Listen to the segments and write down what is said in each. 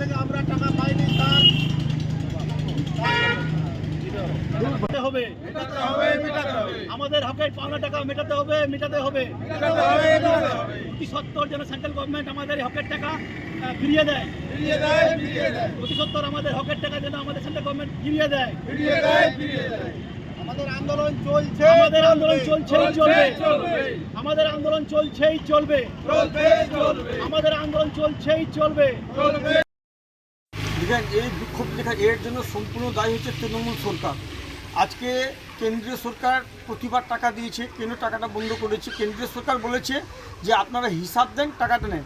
থেকে আমরা টাকা পাইনি তার হবে। আমাদের হকের পাওনা টাকা মেটাতে হবে মেটাতে হবে। অতি সত্তর যেন সেন্ট্রাল গভর্নমেন্ট আমাদের হকের টাকা ফিরিয়ে দেয়। অতি সত্তর আমাদের হকের টাকা যেন আমাদের সেন্ট্রাল গভর্নমেন্ট ফিরিয়ে দেয়। আমাদের আন্দোলন চলছে আমাদের আন্দোলন চলছেই চলবে। আমাদের আন্দোলন চলছেই চলবে। আমাদের আন্দোলন চলছেই চলবে। দেখেন এই বিক্ষোভ দেখা এর জন্য সম্পূর্ণ দায়ী হচ্ছে তৃণমূল সরকার। আজকে কেন্দ্রীয় সরকার প্রতিবার টাকা দিয়েছে, কেন টাকাটা বন্ধ করেছে? কেন্দ্রীয় সরকার বলেছে যে আপনারা হিসাব দেন, টাকাটা নেন।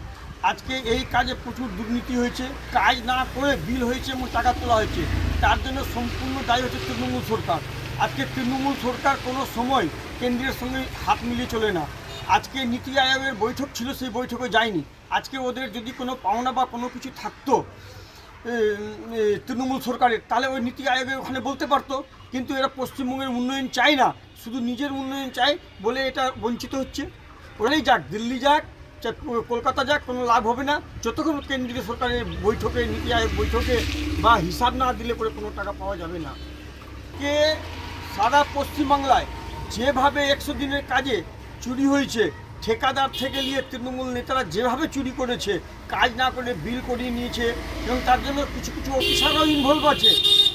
আজকে এই কাজে প্রচুর দুর্নীতি হয়েছে, কাজ না করে বিল হয়েছে এবং টাকা তোলা হয়েছে। তার জন্য সম্পূর্ণ দায়ী হচ্ছে তৃণমূল সরকার। আজকে তৃণমূল সরকার কোনো সময় কেন্দ্রের সঙ্গে হাত মিলিয়ে চলে না। আজকে নীতি আয়োগের বৈঠক ছিল, সেই বৈঠকে যায়নি। আজকে ওদের যদি কোনো পাওনা বা কোনো কিছু থাকতো তৃণমূল সরকারের। তাহলে ওই নীতি আয়োগে ওখানে বলতে পারতো, কিন্তু এরা পশ্চিমবঙ্গের উন্নয়ন চায় না। শুধু নিজের উন্নয়ন চায় বলে এটা বঞ্চিত হচ্ছে। ওরাই যাক, দিল্লি যাক কলকাতা যাক, কোনো লাভ হবে না। যতক্ষণ কেন্দ্রীয় সরকারের বৈঠকে, নীতি আয়োগ বৈঠকে বা হিসাব না দিলে পরে কোনো টাকা পাওয়া যাবে না। কে সারা পশ্চিমবাংলায় যেভাবে একশো দিনের কাজে চুরি হয়েছে ঠিকাদার থেকে নিয়ে তৃণমূল নেতারা যেভাবে চুরি করেছে, কাজ না করে বিল করিয়ে নিয়েছে, এবং তার জন্য কিছু কিছু অফিসাররাও ইনভলভ আছে,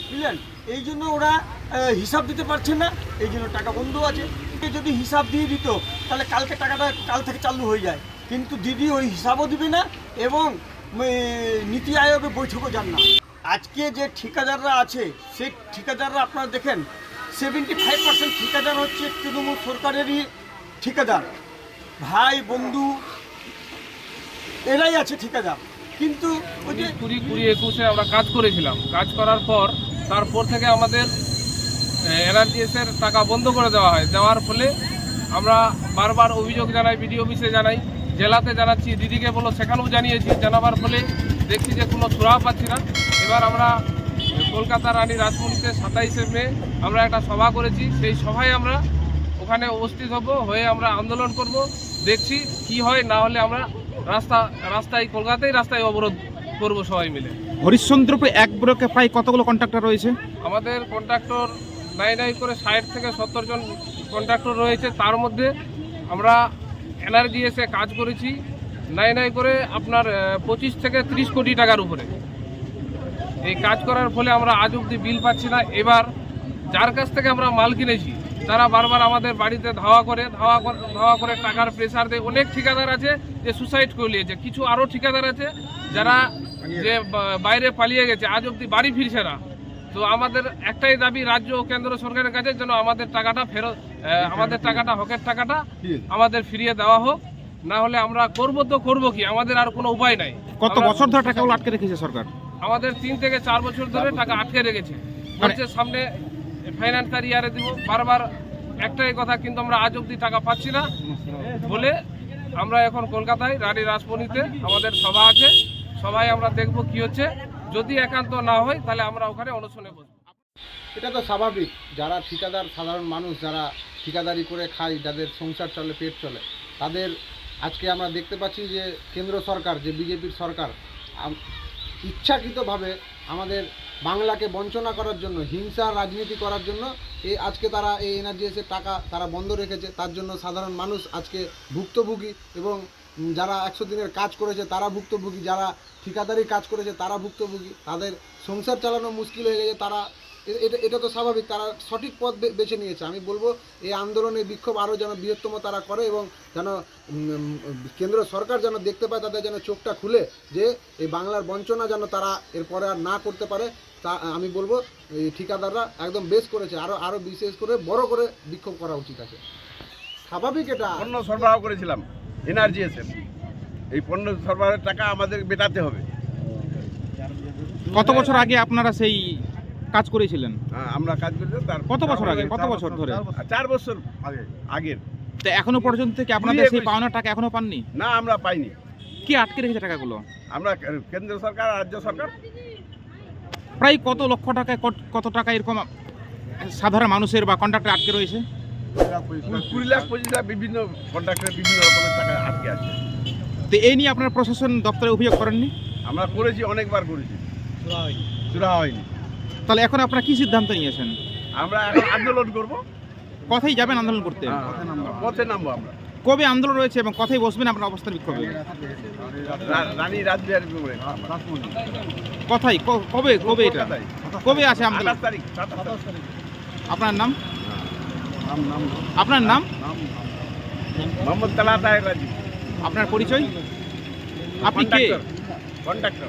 বুঝলেন? এই জন্য ওরা হিসাব দিতে পারছে না, এই জন্য টাকা বন্ধ আছে। যদি হিসাব দিয়ে দিত, তাহলে কালকে টাকাটা কাল থেকে চালু হয়ে যায়। কিন্তু দিদি ওই হিসাবও দিবে না, এবং নীতি আয়োগে বৈঠকও যান না। আজকে যে ঠিকাদাররা আছে সেই ঠিকাদাররা আপনারা দেখেন সেভেন্টি ফাইভ পার্সেন্ট ঠিকাদার হচ্ছে তৃণমূল সরকারেরই ঠিকাদার। ভাই, বন্ধু, এরাই আছে ঠিকাদার কিন্তু ওই যে কুড়ি কুড়ি, একুশে আমরা কাজ করেছিলাম। কাজ করার পর, তারপর থেকে আমাদের এনআরজিএসের টাকা বন্ধ করে দেওয়া হয়। দেওয়ার ফলে আমরা বারবার অভিযোগ জানাই বিডিও অফিসে জানাই, জেলাতে জানাচ্ছি, দিদিকে বলো, সেখানেও জানিয়েছি। জানাবার ফলে দেখছি যে কোনো সুরাহা পাচ্ছি না। এবার আমরা কলকাতা রানী রাজমণিতে সাতাইশে মে আমরা একটা সভা করেছি। সেই সভায় আমরা ওখানে উপস্থিত হব, হয়ে আমরা আন্দোলন করব। দেখছি কি হয় না হলে আমরা রাস্তা রাস্তায় কলকাতায় রাস্তায় অবরোধ করব সবাই মিলে। হরিশ্চন্দ্রপুর এক ব্লকে প্রায় কতগুলো কন্ট্রাক্টর রয়েছে? আমাদের কন্ট্রাক্টর নাই নাই করে ষাট থেকে সত্তর জন কন্ট্রাক্টর রয়েছে। তার মধ্যে আমরা এনআরজিএসে কাজ করেছি। নাই নাই করে আপনার পঁচিশ থেকে ত্রিশ কোটি টাকার উপরে। এই কাজ করার ফলে আমরা আজ অব্দি বিল পাচ্ছি না। এবার যার কাছ থেকে আমরা মাল কিনেছি তারা বারবার আমাদের বাড়িতে ধাওয়া করে ধাওয়া কর- ধাওয়া করে টাকার প্রেসার দেয়। অনেক ঠিকাদার আছে যে সুসাইড করে নিয়েছে। কিছু আরও ঠিকাদার আছে যারা যে বাইরে পালিয়ে গেছে। আজ অব্দি বাড়ি ফিরছে না। তো আমাদের একটাই দাবি রাজ্য ও কেন্দ্র সরকারের কাছে যেন আমাদের টাকাটা ফেরত আমাদের টাকাটা হকের টাকাটা আমাদের ফিরিয়ে দেওয়া হোক। না হলে আমরা করব তো করব কি? আমাদের আর কোনো উপায় নাই। কত বছর ধরে টাকাগুলো আটকে রেখেছে সরকার? আমাদের তিন থেকে চার বছর ধরে টাকা আটকে রেখেছে। বলছে সামনে ফাইন্যান্সার ইয়ারে দিব। বারবার একটাই কথা, কিন্তু আমরা আজ অব্দি টাকা পাচ্ছি না বলে আমরা এখন কলকাতায় রানী রাজপণিতে আমাদের সভা আছে। সবাই আমরা দেখব কি হচ্ছে। যদি একান্ত না হয়, তাহলে আমরা ওখানে অনুষ্ঠানে বসবো। এটা তো স্বাভাবিক। যারা ঠিকাদার, সাধারণ মানুষ, যারা ঠিকাদারি করে খায়, যাদের সংসার চলে, পেট চলে, তাদের আজকে আমরা দেখতে পাচ্ছি যে কেন্দ্র সরকার, যে বিজেপির সরকার ইচ্ছাকৃতভাবে আমাদের বাংলাকে বঞ্চনা করার জন্য, হিংসা, রাজনীতি করার জন্য এই আজকে তারা এই এনআরজিএসের টাকা তারা বন্ধ রেখেছে। তার জন্য সাধারণ মানুষ আজকে ভুক্তভোগী এবং যারা একশো দিনের কাজ করেছে তারা ভুক্তভোগী, যারা ঠিকাদারি কাজ করেছে তারা ভুক্তভোগী। তাদের সংসার চালানো মুশকিল হয়ে গেছে, তারা এটা এটা তো স্বাভাবিক তারা সঠিক পথ বেছে নিয়েছে। আমি বলব এই আন্দোলনের বিক্ষোভ আরও যেন বৃহত্তম তারা করে এবং যেন কেন্দ্র সরকার যেন দেখতে পায় তাদের যেন চোখটা খুলে যে এই বাংলার বঞ্চনা যেন তারা এরপরে আর না করতে পারে তা আমি বলব এই ঠিকাদাররা একদম বেশ করেছে। আরও আরও বিশেষ করে বড় করে বিক্ষোভ করা উচিত আছে। স্বাভাবিক এটা। পণ্য সরবরাহ করেছিলাম এনআরজিএসের এই পণ্য সরবরাহের টাকা আমাদের মেটাতে হবে। কত বছর আগে আপনারা সেই কাজ করেছিলেন? হ্যাঁ, আমরা কাজ করেছি তার কত বছর আগে? কত বছর ধরে? চার বছর। আগে আগের। তো এখনও পর্যন্ত কি আপনাদের সেই পাওনা টাকা এখনও পাননি? না আমরা পাইনি। কি আটকে রেখেছে টাকাগুলো? আমরা কেন্দ্র সরকার রাজ্য সরকার। প্রায় কত লক্ষ টাকা কত- কত টাকা এরকম সাধারণ মানুষের বা কন্ট্রাক্টর আটকে রয়েছে? কুড়ি- লাখ পঁচিশ লাখ বিভিন্ন কন্ট্রাক্টের বিভিন্ন রকমের টাকা আটকে আছে। তো এই নিয়ে আপনারা প্রশাসন দপ্তরে অভিযোগ করেননি? আমরা করেছি অনেকবার করেছি। চূড়া হয়নি। তাহলে এখন আপনারা কি সিদ্ধান্ত নিয়েছেন? আমরা এখন আন্দোলন করব। কথাই যাবেন আন্দোলন করতে? পথে নামবো আমরা। কবে আন্দোলন রয়েছে এবং কথাই বসবেন আপনার অবস্থান বিক্ষোভে রানী রাজবিহারী কথাই কবে কবে এটা? কবে আছে আন্দোলন? আঠাশ তারিখ সাতাশ তারিখ। আপনার নাম? আপনার নাম? মোহাম্মদ তালা তাহের রাজি আপনার পরিচয়? আপনি কে? কন্ডাক্টর।